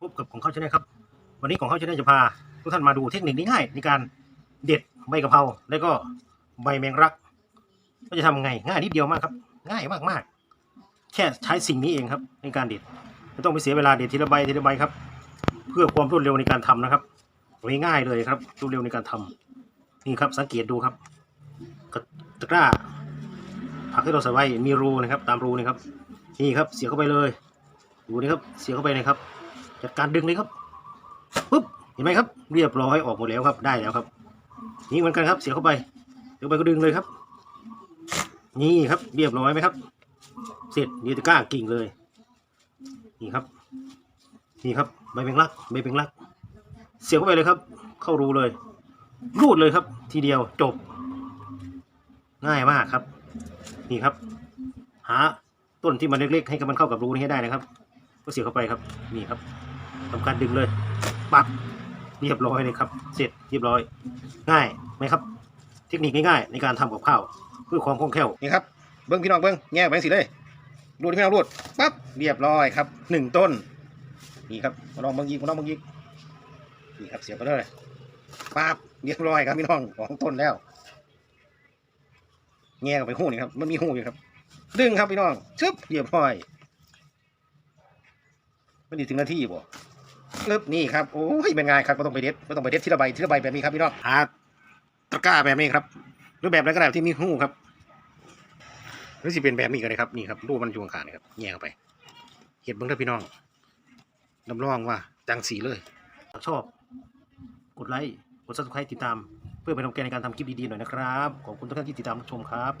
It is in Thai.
พบกับของเขาชนะครับ วันนี้ของเขาชนะจะพาทุกท่านมาดูเทคนิคง่ายๆในการเด็ดใบกะเพราแล้วก็ใบแมงรักก็จะทำไงง่ายนิดเดียวมากครับ ง่ายมากๆ แค่ใช้สิ่งนี้เองครับ ในการเด็ดไม่ต้องไปเสียเวลาเด็ดทีละใบทีละใบครับ เพื่อความรวดเร็วในการทำนะครับง่ายๆเลยครับรวดเร็วในการทำนี่ครับสังเกตดูครับกระตะกร้าผักที่เราใส่ไว้มีรูนะครับ ตามรูนะครับนี่ครับเสียบเข้าไปเลยดูนี่ครับเสียบเข้าไปเลยครับ จัดการดึงเลยครับปุ๊บเห็นไหมครับ เรียบร้อยออกหมดแล้วครับได้แล้วครับ นี่เหมือนกันครับ เสียบเข้าไปเสียบเข้าไปก็ดึงเลยครับ นี่ครับ เรียบร้อยไหมครับ เสร็จนี่ตะก้ากิ่งเลย นี่ครับ นี่ครับใบเบงลักใบเบงลัก เสียบเข้าไปเลยครับ เข้ารูเลย รูดเลยครับ ทีเดียวจบ ง่ายมากครับ นี่ครับ หาต้นที่มันเล็กๆ ให้มันเข้ากับรูนี้ให้ได้นะครับ ก็เสียบเข้าไปครับ นี่ครับ ทำการดึงเลยปักเรียบร้อยเลยครับ เสร็จเรียบร้อย ง่ายไหมครับ เทคนิคง่ายๆในการทำกับข้าวเพื่อความคล่องแคล่วนี่ครับเบิ้งพี่น้องเบิ้งแง่ไปสิเลยรูดพี่น้องรูดปั๊บเรียบร้อยครับหนึ่งต้นนี่ครับมาลองเบิ้งยิงมาลองเบิ้งยิงนี่ครับเสียบไปเลยปั๊บเรียบร้อยครับพี่น้องสองต้นแล้ว แง่ออกไปหูนี่ครับมันมีหูอยู่ครับ ดึงครับพี่น้องชึบเรียบร้อยไม่ดีถึงนาทีบ่ ชึบนี่ครับโอ้ยเป็นไงครับไม่ต้องไปเด็ดไม่ต้องไปเด็ดทีละใบทีละใบแบบนี้ครับพี่น้องหาตะกร้าแบบนี้ครับหรือแบบอะไรก็ได้ที่มีหูครับหรือสิเป็นแบบนี้ก็ได้ครับนี่ครับรูปมันอยู่ข้างๆครับแง่เข้าไปเห็ดเบิ้งเด้อพี่น้องรับรองว่าจังสีเลยชอบกดไลค์กด subscribe ติดตาม เพื่อเป็นกำลังใจในการทำคลิปดีๆหน่อยนะครับ ขอบคุณทุกท่านที่ติดตามรับชมครับ